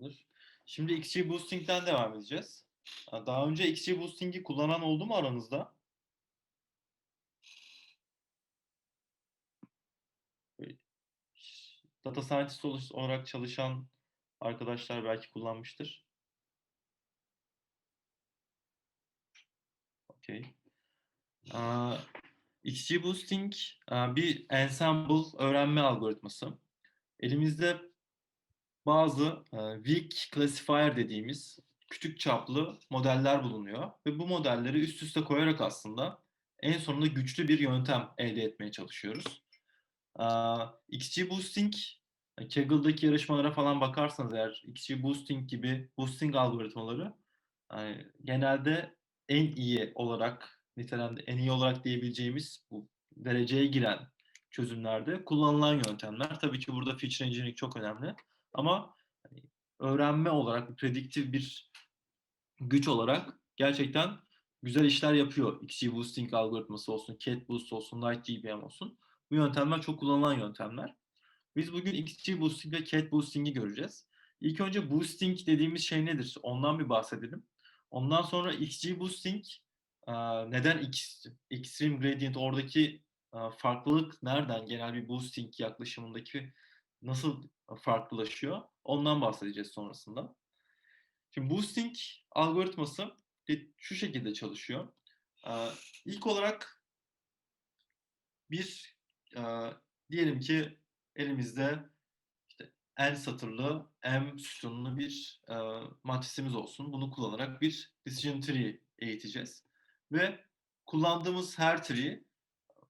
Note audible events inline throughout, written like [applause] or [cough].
Tamamdır. Şimdi XG Boosting'den devam edeceğiz. Ha, Daha önce XG Boosting'i kullanan oldu mu aranızda? Data Scientist olarak çalışan arkadaşlar belki kullanmıştır. Okey. XG Boosting bir ensemble öğrenme algoritması. Elimizde bazı e, weak classifier dediğimiz küçük çaplı modeller bulunuyor ve bu modelleri üst üste koyarak aslında en sonunda güçlü bir yöntem elde etmeye çalışıyoruz. Aa, XG Boosting, Kaggle'daki yarışmalara falan bakarsanız eğer XG Boosting gibi boosting algoritmaları yani genelde en iyi olarak nitelemde en iyi olarak diyebileceğimiz bu dereceye giren çözümlerde kullanılan yöntemler. Tabii ki burada feature engineering çok önemli. Ama hani, öğrenme olarak, prediktif bir güç olarak gerçekten güzel işler yapıyor. XG Boosting algoritması olsun, Cat Boost olsun, LightGBM olsun. Bu yöntemler çok kullanılan yöntemler. Biz bugün XG Boosting ve Cat Boosting'i göreceğiz. İlk önce Boosting dediğimiz şey nedir? Ondan bir bahsedelim. Ondan sonra XG Boosting neden X, Extreme Gradient oradaki farklılık nereden? Genel bir Boosting yaklaşımındaki nasıl farklılaşıyor? Ondan bahsedeceğiz sonrasında. Şimdi boosting algoritması şu şekilde çalışıyor. İlk olarak bir diyelim ki elimizde işte n satırlı, m sütunlu bir matrisimiz olsun. Bunu kullanarak bir decision tree eğiteceğiz. Ve kullandığımız her tree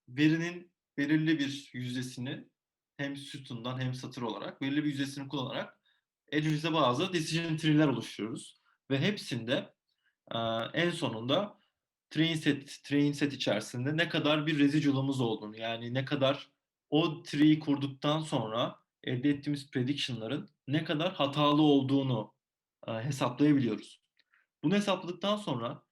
verinin belirli bir yüzdesini hem sütundan hem satır olarak belirli bir yüzdesini kullanarak elimizde bazı decision tree'ler oluşturuyoruz. Ve hepsinde e, en sonunda train set, train set içerisinde ne kadar bir residual'ımız olduğunu yani ne kadar o tree'yi kurduktan sonra elde ettiğimiz prediction'ların ne kadar hatalı olduğunu e, hesaplayabiliyoruz. Bunu hesapladıktan sonra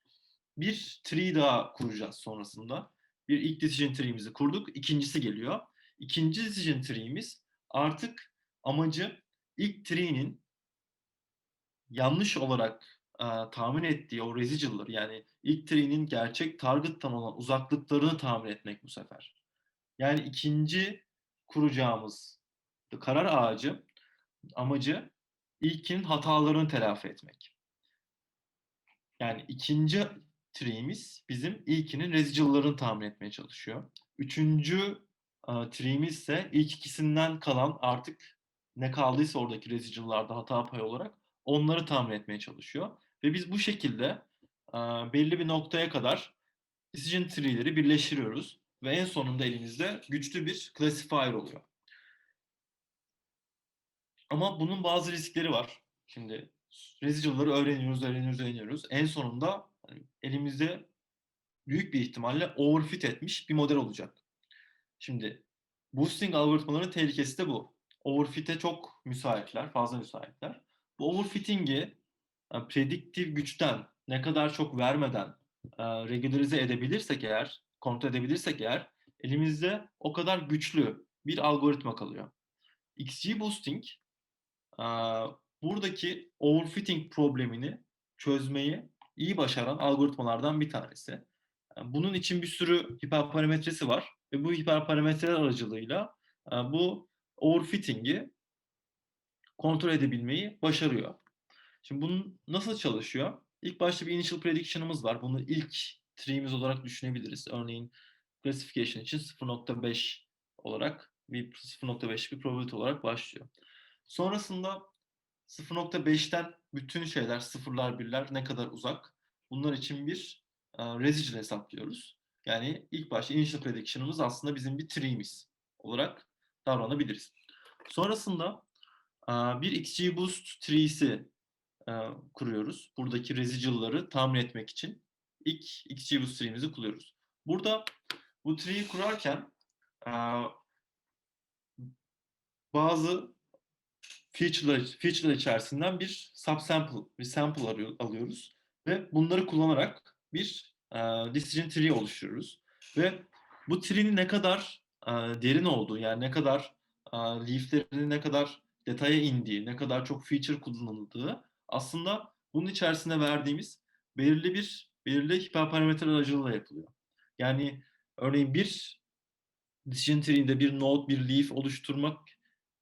bir tree daha kuracağız sonrasında. Bir ilk decision tree'mizi kurduk. ikincisi geliyor. İkinci decision tree'miz artık amacı ilk tree'nin yanlış olarak e, tahmin ettiği o residual'ları yani ilk tree'nin gerçek target'tan olan uzaklıklarını tahmin etmek bu sefer. Yani ikinci kuracağımız karar ağacı amacı ilkinin hatalarını telafi etmek. Yani ikinci tree'miz bizim ilkinin residual'larını tahmin etmeye çalışıyor. Üçüncü tree'miz ise ilk ikisinden kalan artık ne kaldıysa oradaki residual'larda hata payı olarak onları tahmin etmeye çalışıyor. Ve biz bu şekilde e, belli bir noktaya kadar decision tree'leri birleştiriyoruz. Ve en sonunda elimizde güçlü bir classifier oluyor. Ama bunun bazı riskleri var. Şimdi residual'ları öğreniyoruz, öğreniyoruz, öğreniyoruz. En sonunda hani, elimizde büyük bir ihtimalle overfit etmiş bir model olacak. Şimdi boosting algoritmalarının tehlikesi de bu. Overfit'e çok müsaitler, fazla müsaitler. Bu overfitting'i yani prediktif güçten ne kadar çok vermeden e, regularize edebilirsek eğer, kontrol edebilirsek eğer elimizde o kadar güçlü bir algoritma kalıyor. XG boosting e, buradaki overfitting problemini çözmeyi iyi başaran algoritmalardan bir tanesi. Yani bunun için bir sürü hiperparametresi var ve bu hiperparametreler aracılığıyla e, bu overfitting'i kontrol edebilmeyi başarıyor. Şimdi bunun nasıl çalışıyor? İlk başta bir initial prediction'ımız var. Bunu ilk tree'miz olarak düşünebiliriz. Örneğin classification için 0.5 olarak bir 0.5 bir probability olarak başlıyor. Sonrasında 0.5'ten bütün şeyler, sıfırlar, birler ne kadar uzak. Bunlar için bir uh, residual hesaplıyoruz. Yani ilk başta initial prediction'ımız aslında bizim bir tree'miz olarak davranabiliriz. Sonrasında bir XGBoost tree'si uh, kuruyoruz. Buradaki residual'ları tahmin etmek için ilk XGBoost tree'mizi kuruyoruz. Burada bu tree'yi kurarken bazı feature'lar, feature'lar içerisinden bir subsample, bir sample alıyoruz ve bunları kullanarak bir e, decision tree oluşturuyoruz. Ve bu tree'nin ne kadar derin olduğu, yani ne kadar e, ne kadar detaya indiği, ne kadar çok feature kullanıldığı aslında bunun içerisine verdiğimiz belirli bir belirli hiperparametre aracılığıyla yapılıyor. Yani örneğin bir decision tree'inde bir node, bir leaf oluşturmak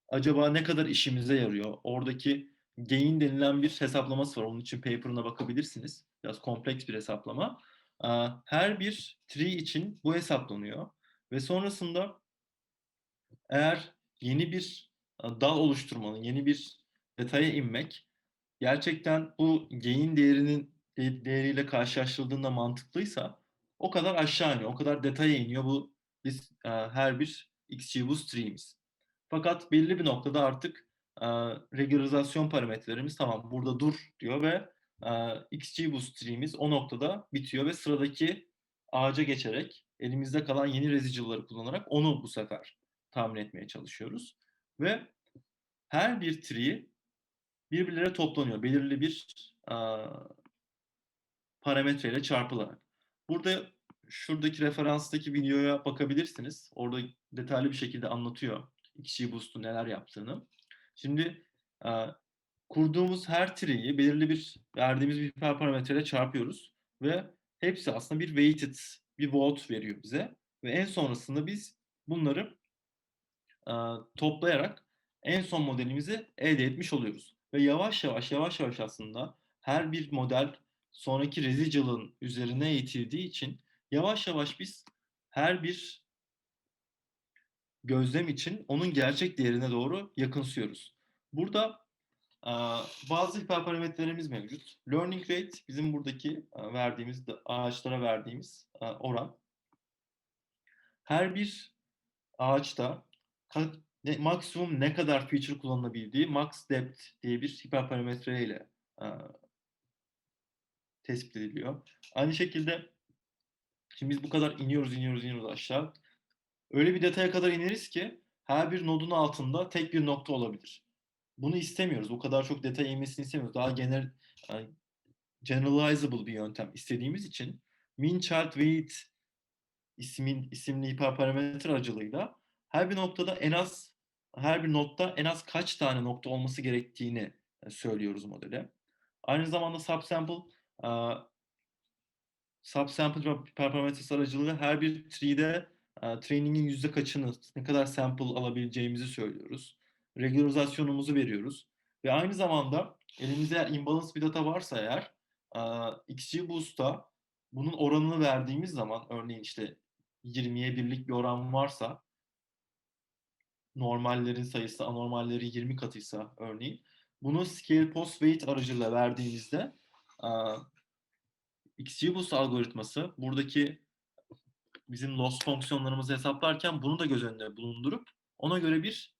acaba ne kadar işimize yarıyor? Oradaki gain denilen bir hesaplaması var. Onun için paper'ına bakabilirsiniz. Biraz kompleks bir hesaplama. Her bir tree için bu hesaplanıyor. Ve sonrasında eğer yeni bir dal oluşturmanın, yeni bir detaya inmek gerçekten bu gain değerinin değeriyle karşılaştırıldığında mantıklıysa o kadar aşağı iniyor, o kadar detaya iniyor bu biz her bir XGBoost tree'imiz. Fakat belli bir noktada artık regülarizasyon parametrelerimiz tamam burada dur diyor ve XGBoost tree'imiz o noktada bitiyor ve sıradaki ağaca geçerek elimizde kalan yeni residual'ları kullanarak onu bu sefer tahmin etmeye çalışıyoruz. Ve her bir tree birbirlere toplanıyor. Belirli bir parametreyle çarpılarak. Burada şuradaki referanstaki videoya bakabilirsiniz. Orada detaylı bir şekilde anlatıyor XGBoost'un neler yaptığını. Şimdi kurduğumuz her tree'yi belirli bir verdiğimiz bir hiperparametreyle çarpıyoruz ve hepsi aslında bir weighted bir vote veriyor bize ve en sonrasında biz bunları toplayarak en son modelimizi elde etmiş oluyoruz. Ve yavaş yavaş yavaş yavaş aslında her bir model sonraki residual'ın üzerine eğitildiği için yavaş yavaş biz her bir gözlem için onun gerçek değerine doğru yakınsıyoruz. Burada bazı hiperparametrelerimiz mevcut. Learning rate bizim buradaki verdiğimiz ağaçlara verdiğimiz oran. Her bir ağaçta maksimum ne kadar feature kullanılabildiği max depth diye bir hiperparametre ile tespit ediliyor. Aynı şekilde şimdi biz bu kadar iniyoruz, iniyoruz, iniyoruz aşağı. Öyle bir detaya kadar ineriz ki her bir nodun altında tek bir nokta olabilir. Bunu istemiyoruz. O kadar çok detay inmesini istemiyoruz. Daha genel generalizable bir yöntem istediğimiz için min child weight ismin isimli hiperparametre aracılığıyla her bir noktada en az her bir nokta en az kaç tane nokta olması gerektiğini söylüyoruz modele. Aynı zamanda subsample subsample performance aracılığıyla her bir tree'de training'in yüzde kaçını, ne kadar sample alabileceğimizi söylüyoruz. Regularizasyonumuzu veriyoruz. Ve aynı zamanda elimizde eğer imbalance bir data varsa eğer XGBoost'a bunun oranını verdiğimiz zaman örneğin işte 20'ye birlik bir oran varsa normallerin sayısı anormalleri 20 katıysa örneğin bunu scale post weight aracılığıyla verdiğimizde XGBoost algoritması buradaki bizim loss fonksiyonlarımızı hesaplarken bunu da göz önünde bulundurup ona göre bir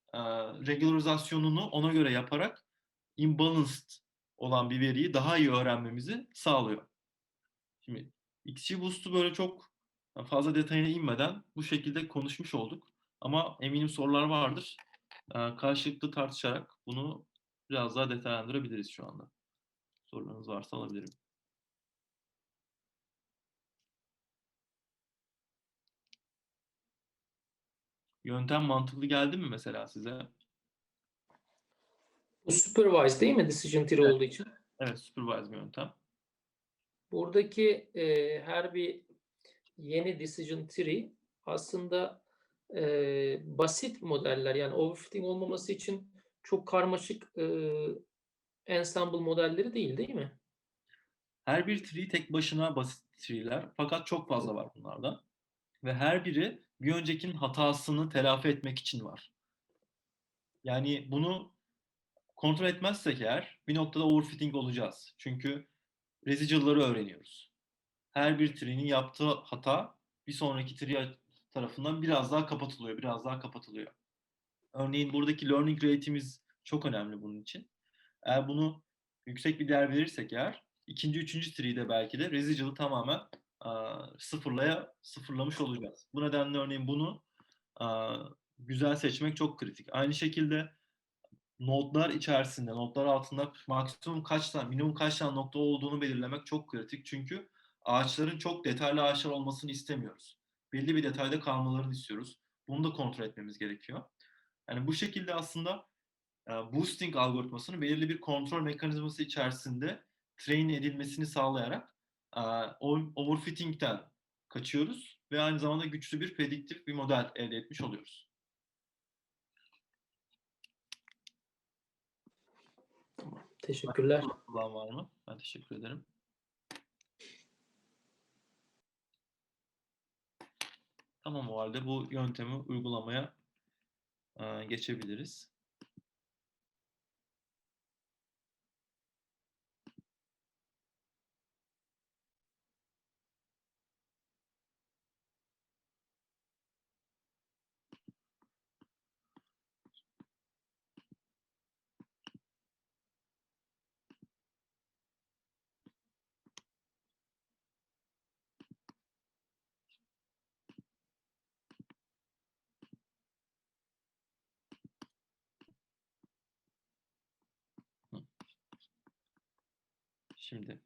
regularizasyonunu ona göre yaparak imbalanced olan bir veriyi daha iyi öğrenmemizi sağlıyor. Şimdi XGBoost'u böyle çok fazla detayına inmeden bu şekilde konuşmuş olduk. Ama eminim sorular vardır. Karşılıklı tartışarak bunu biraz daha detaylandırabiliriz şu anda. Sorularınız varsa alabilirim. Yöntem mantıklı geldi mi mesela size? Bu supervised değil mi decision tree Evet. olduğu için? Evet, supervised bir yöntem. Buradaki e, her bir yeni decision tree aslında e, basit modeller yani overfitting olmaması için çok karmaşık e, ensemble modelleri değil değil mi? Her bir tree tek başına basit tree'ler fakat çok fazla var bunlarda. Ve her biri bir öncekinin hatasını telafi etmek için var. Yani bunu kontrol etmezsek eğer bir noktada overfitting olacağız. Çünkü residual'ları öğreniyoruz. Her bir tree'nin yaptığı hata bir sonraki tree tarafından biraz daha kapatılıyor, biraz daha kapatılıyor. Örneğin buradaki learning rate'imiz çok önemli bunun için. Eğer bunu yüksek bir değer verirsek eğer ikinci, üçüncü tree'de belki de residual'ı tamamen sıfırlaya sıfırlamış olacağız. Bu nedenle örneğin bunu güzel seçmek çok kritik. Aynı şekilde notlar içerisinde, notlar altında maksimum kaç tane, minimum kaç tane nokta olduğunu belirlemek çok kritik. Çünkü ağaçların çok detaylı ağaçlar olmasını istemiyoruz. Belli bir detayda kalmalarını istiyoruz. Bunu da kontrol etmemiz gerekiyor. Yani bu şekilde aslında boosting algoritmasının belirli bir kontrol mekanizması içerisinde train edilmesini sağlayarak e, o- overfitting'den kaçıyoruz ve aynı zamanda güçlü bir prediktif bir model elde etmiş oluyoruz. Teşekkürler. Kulağın var mı? Ben teşekkür ederim. Tamam o halde bu yöntemi uygulamaya e, geçebiliriz. Şimdi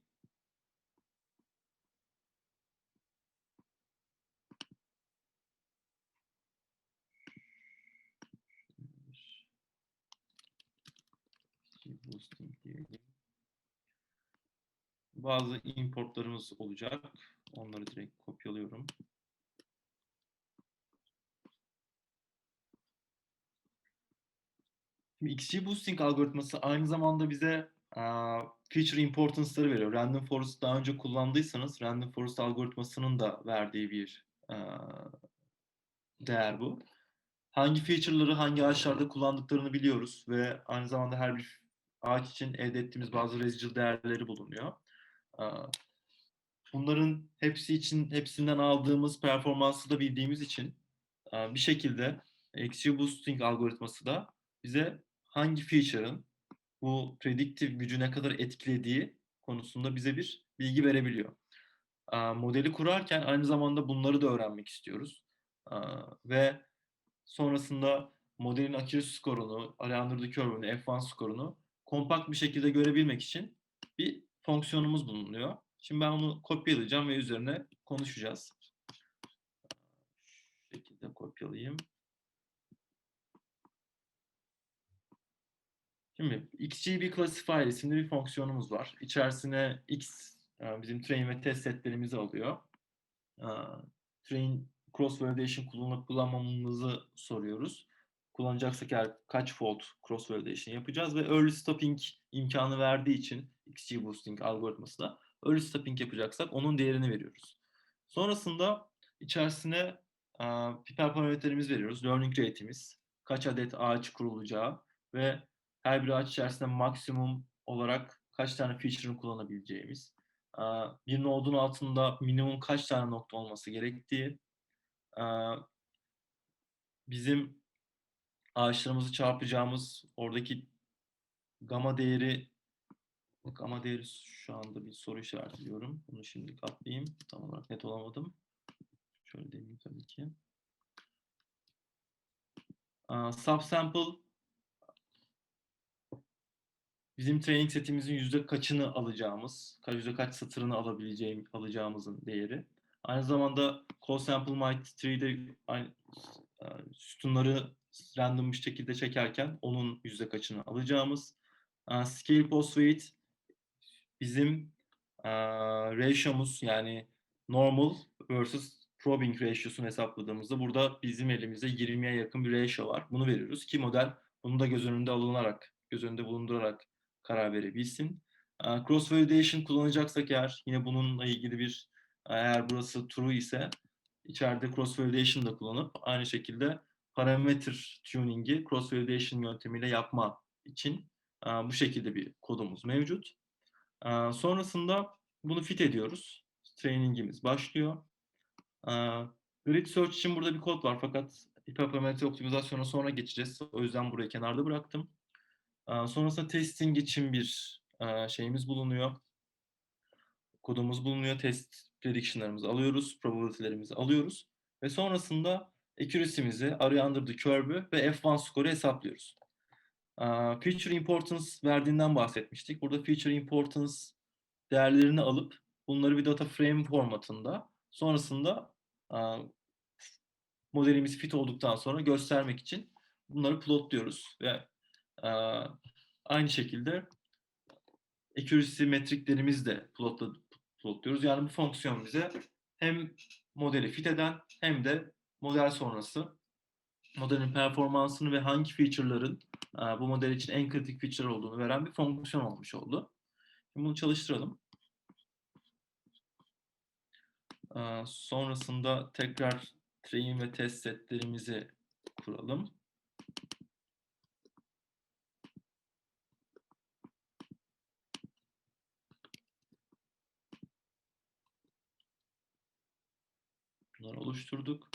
boosting diyelim. Bazı importlarımız olacak. Onları direkt kopyalıyorum. Şimdi XG Boosting algoritması aynı zamanda bize feature importance'ları veriyor. Random Forest daha önce kullandıysanız Random Forest algoritmasının da verdiği bir değer bu. Hangi feature'ları hangi ağaçlarda kullandıklarını biliyoruz ve aynı zamanda her bir ağaç için elde ettiğimiz bazı residual değerleri bulunuyor. Bunların hepsi için hepsinden aldığımız performansı da bildiğimiz için bir şekilde XG Boosting algoritması da bize hangi feature'ın bu prediktif gücü ne kadar etkilediği konusunda bize bir bilgi verebiliyor. Modeli kurarken aynı zamanda bunları da öğrenmek istiyoruz. Ve sonrasında modelin accuracy skorunu, Alejandro Curve'ün F1 skorunu kompakt bir şekilde görebilmek için bir fonksiyonumuz bulunuyor. Şimdi ben onu kopyalayacağım ve üzerine konuşacağız. Şu şekilde kopyalayayım. Şimdi XGB Classifier isimli bir fonksiyonumuz var. İçerisine X e, bizim train ve test setlerimizi alıyor. E, Train cross validation kullanıp kullanmamamızı soruyoruz. Kullanacaksak eğer kaç fold cross validation yapacağız ve early stopping imkanı verdiği için XG boosting algoritması da early stopping yapacaksak onun değerini veriyoruz. Sonrasında içerisine e, hiperparametrelerimiz veriyoruz. Learning rate'imiz, kaç adet ağaç kurulacağı ve her bir ağaç içerisinde maksimum olarak kaç tane feature'ını kullanabileceğimiz, bir nodun altında minimum kaç tane nokta olması gerektiği, bizim ağaçlarımızı çarpacağımız oradaki gamma değeri gamma değeri şu anda bir soru işaretliyorum. Bunu şimdi atlayayım. Tam olarak net olamadım. Şöyle deneyeyim tabii ki. Subsample bizim training setimizin yüzde kaçını alacağımız, yüzde kaç satırını alabileceğim alacağımızın değeri. Aynı zamanda co-sample might tree'de e, sütunları random bir şekilde çekerken onun yüzde kaçını alacağımız. E, Scale post weight bizim e, ratio'muz yani normal versus probing ratio'sunu hesapladığımızda burada bizim elimizde 20'ye yakın bir ratio var. Bunu veriyoruz ki model bunu da göz önünde alınarak, göz önünde bulundurarak karar verebilsin. E, Cross validation kullanacaksak eğer yine bununla ilgili bir eğer burası true ise içeride cross validation da kullanıp aynı şekilde parametre tuning'i cross validation yöntemiyle yapma için e, bu şekilde bir kodumuz mevcut. E, sonrasında bunu fit ediyoruz. Training'imiz başlıyor. E, grid search için burada bir kod var fakat hiperparametre optimizasyona sonra geçeceğiz. O yüzden burayı kenarda bıraktım. Sonrasında testing için bir şeyimiz bulunuyor. Kodumuz bulunuyor. Test prediction'larımızı alıyoruz. Probability'lerimizi alıyoruz. Ve sonrasında accuracy'mizi, area under the curve'ü ve F1 skoru hesaplıyoruz. Feature importance verdiğinden bahsetmiştik. Burada feature importance değerlerini alıp bunları bir data frame formatında sonrasında modelimiz fit olduktan sonra göstermek için bunları plotluyoruz ve aynı şekilde accuracy metriklerimizi de plotla, plotluyoruz. Yani bu fonksiyon bize hem modeli fit eden hem de model sonrası modelin performansını ve hangi feature'ların bu model için en kritik feature olduğunu veren bir fonksiyon olmuş oldu. Şimdi bunu çalıştıralım. Sonrasında tekrar train ve test setlerimizi kuralım. Bunları oluşturduk.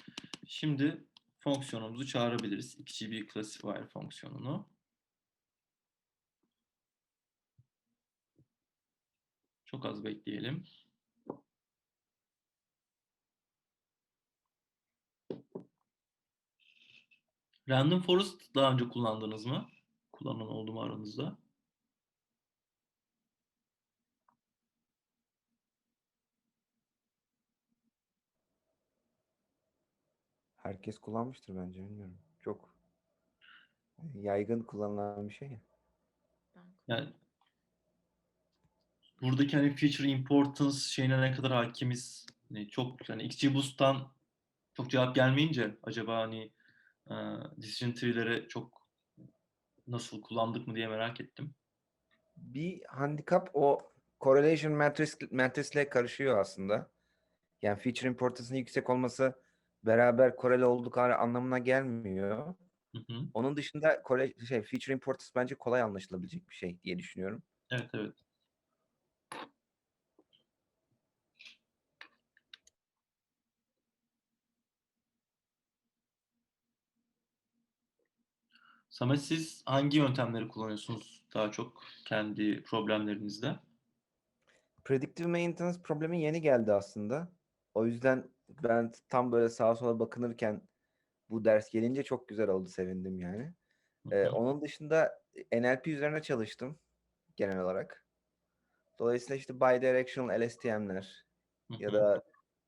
Şimdi fonksiyonumuzu çağırabiliriz. XGB classifier fonksiyonunu. Çok az bekleyelim. Random Forest daha önce kullandınız mı? Kullanan oldu mu aranızda? Herkes kullanmıştır bence bilmiyorum. Çok yaygın kullanılan bir şey. ya. Yani buradaki hani feature importance şeyine ne kadar hakimiz? Hani çok hani XGBoost'tan çok cevap gelmeyince acaba hani e, decision tree'lere çok nasıl kullandık mı diye merak ettim. Bir handikap o correlation matrix matrisle karışıyor aslında. Yani feature importance'ın yüksek olması beraber korele olduk anlamına gelmiyor. Hı hı. Onun dışında correla- şey feature importance bence kolay anlaşılabilecek bir şey diye düşünüyorum. Evet evet. Samet siz hangi yöntemleri kullanıyorsunuz daha çok kendi problemlerinizde? Predictive maintenance problemi yeni geldi aslında. O yüzden ben tam böyle sağa sola bakınırken bu ders gelince çok güzel oldu, sevindim yani. Ee, onun dışında NLP üzerine çalıştım genel olarak. Dolayısıyla işte bidirectional LSTM'ler ya da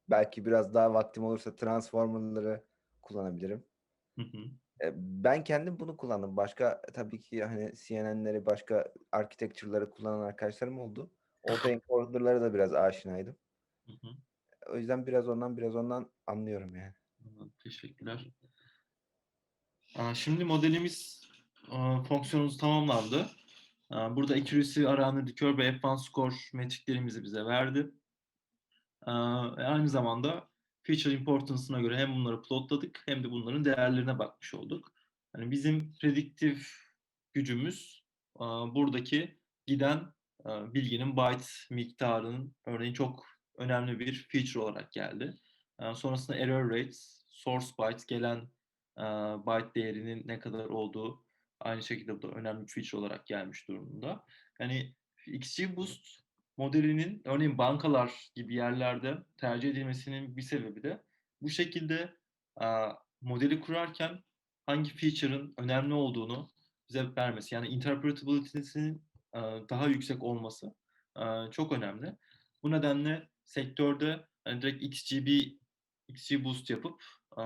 belki biraz daha vaktim olursa transformerları kullanabilirim. Ee, Ben kendim bunu kullandım. Başka tabii ki hani CNN'leri, başka architecture'ları kullanan arkadaşlarım oldu. [laughs] Autoencoder'lara da biraz aşinaydım. O yüzden biraz ondan biraz ondan anlıyorum yani. Teşekkürler. Şimdi modelimiz fonksiyonumuz tamamlandı. Burada accuracy, around recur ve advanced score metriklerimizi bize verdi. Ve Aynı zamanda feature importance'ına göre hem bunları plotladık hem de bunların değerlerine bakmış olduk. Hani bizim prediktif gücümüz buradaki giden bilginin byte miktarının örneğin çok önemli bir feature olarak geldi. Aa, Sonrasında error rates, source byte gelen e, byte değerinin ne kadar olduğu aynı şekilde bu da önemli bir feature olarak gelmiş durumda. Yani XGBoost modelinin örneğin bankalar gibi yerlerde tercih edilmesinin bir sebebi de bu şekilde e, modeli kurarken hangi feature'ın önemli olduğunu bize vermesi. Yani interpretability'sinin e, daha yüksek olması çok önemli. Bu nedenle sektörde hani direkt XGB XGBoost yapıp e,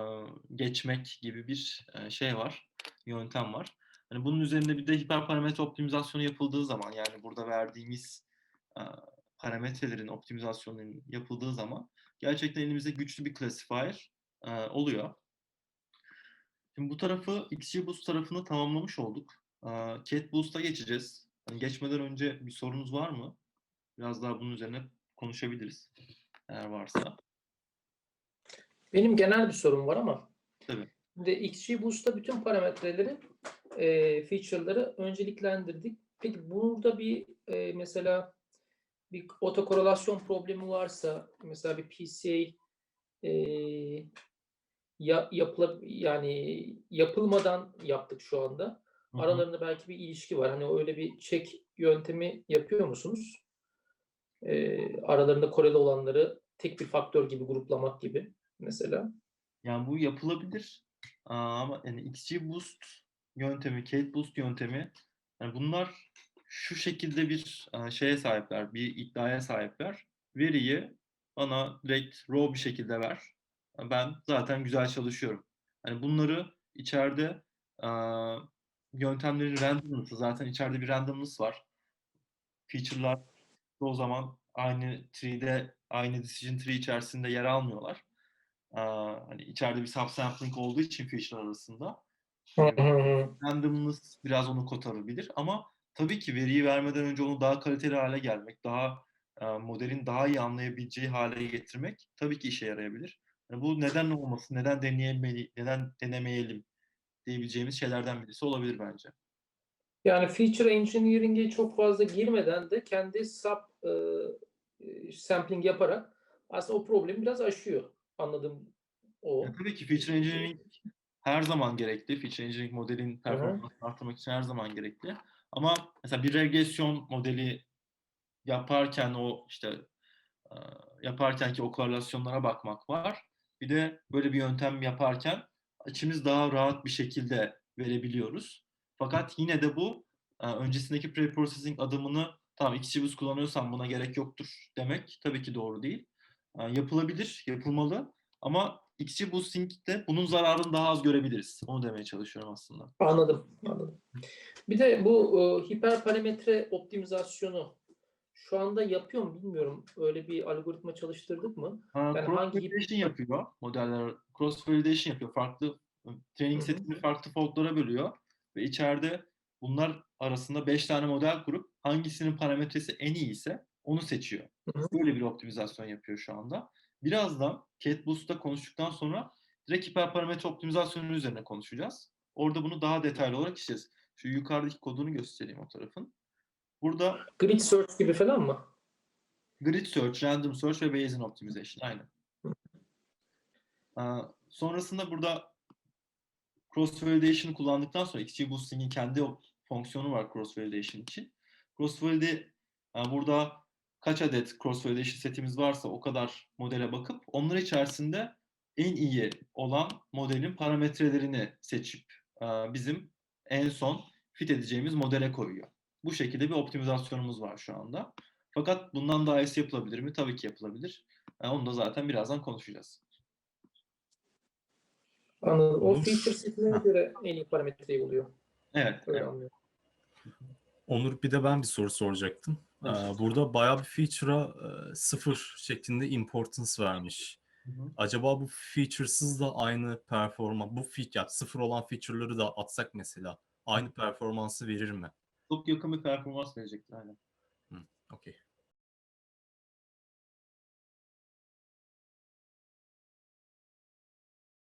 geçmek gibi bir e, şey var, yöntem var. Hani bunun üzerinde bir de hiperparametre optimizasyonu yapıldığı zaman yani burada verdiğimiz e, parametrelerin optimizasyonunun yapıldığı zaman gerçekten elimizde güçlü bir classifier e, oluyor. Şimdi bu tarafı XGBoost tarafını tamamlamış olduk. E, CatBoost'a geçeceğiz. Hani geçmeden önce bir sorunuz var mı? Biraz daha bunun üzerine konuşabiliriz eğer varsa. Benim genel bir sorum var ama. Tabii. Şimdi XGBoost'ta bütün parametreleri, e, feature'ları önceliklendirdik. Peki burada bir e, mesela bir otokorelasyon problemi varsa, mesela bir PCA e, ya, yapıla, yani yapılmadan yaptık şu anda. Aralarında belki bir ilişki var. Hani öyle bir check yöntemi yapıyor musunuz? E, aralarında koreli olanları tek bir faktör gibi gruplamak gibi mesela. Yani bu yapılabilir ama yani XGBoost yöntemi, CateBoost yöntemi yani bunlar şu şekilde bir e, şeye sahipler, bir iddiaya sahipler. Veriyi bana direkt raw bir şekilde ver. Ben zaten güzel çalışıyorum. Yani bunları içeride e, yöntemlerin randomness'ı zaten içeride bir randomness var. Feature'lar o zaman aynı tree'de, aynı decision tree içerisinde yer almıyorlar. Aa, hani içeride bir subsampling olduğu için feature'lar arasında hı hı. randomness biraz onu kotarabilir ama tabii ki veriyi vermeden önce onu daha kaliteli hale gelmek, daha e, modelin daha iyi anlayabileceği hale getirmek tabii ki işe yarayabilir. Yani bu neden olmasın, neden deneyemeli, neden denemeyelim diyebileceğimiz şeylerden birisi olabilir bence. Yani feature engineering'e çok fazla girmeden de kendi sub e, e, sampling yaparak aslında o problemi biraz aşıyor. Anladığım o. Ya tabii ki feature engineering her zaman gerekli. Feature engineering modelin performansını arttırmak için her zaman gerekli. Ama mesela bir regresyon modeli yaparken o işte e, yaparken ki o korelasyonlara bakmak var. Bir de böyle bir yöntem yaparken içimiz daha rahat bir şekilde verebiliyoruz. Fakat yine de bu e, öncesindeki pre-processing adımını tamam iki buz kullanıyorsan buna gerek yoktur demek tabii ki doğru değil. E, yapılabilir, yapılmalı ama XG boosting'de bunun zararını daha az görebiliriz. Onu demeye çalışıyorum aslında. Anladım, anladım. Bir de bu e, hiperparametre optimizasyonu şu anda yapıyor mu bilmiyorum. Öyle bir algoritma çalıştırdık mı? Ha, Yani cross hangi- validation yapıyor modeller. Cross validation yapıyor. Farklı training Hı hı. setini farklı foldlara bölüyor ve içeride bunlar arasında 5 tane model kurup hangisinin parametresi en iyi ise onu seçiyor. Böyle bir optimizasyon yapıyor şu anda. Birazdan CatBoost'ta konuştuktan sonra direkt hiperparametre optimizasyonu üzerine konuşacağız. Orada bunu daha detaylı olarak işleyeceğiz. Şu yukarıdaki kodunu göstereyim o tarafın. Burada Grid search gibi falan mı? Grid Search, Random Search ve Bayesian Optimization. Aynen. Aa, sonrasında burada Cross Validation'ı kullandıktan sonra XG Boosting'in kendi fonksiyonu var Cross Validation için. Cross Validate aa, burada kaç adet Cross Validation setimiz varsa o kadar modele bakıp onlar içerisinde en iyi olan modelin parametrelerini seçip aa, bizim en son fit edeceğimiz modele koyuyor. Bu şekilde bir optimizasyonumuz var şu anda. Fakat bundan daha iyisi yapılabilir mi? Tabii ki yapılabilir. Ee, Onu da zaten birazdan konuşacağız. Anladım. O feature setine göre en iyi parametreyi buluyor. Evet. Öyle evet. anlıyorum. Onur bir de ben bir soru soracaktım. Ee, burada bayağı bir feature'a e, sıfır şeklinde importance vermiş. Hı hı. Acaba bu featuresız da aynı performans, bu feature, yani sıfır olan feature'ları da atsak mesela aynı performansı verir mi? Çok yakın bir performans verecektir. Aynen. Okey.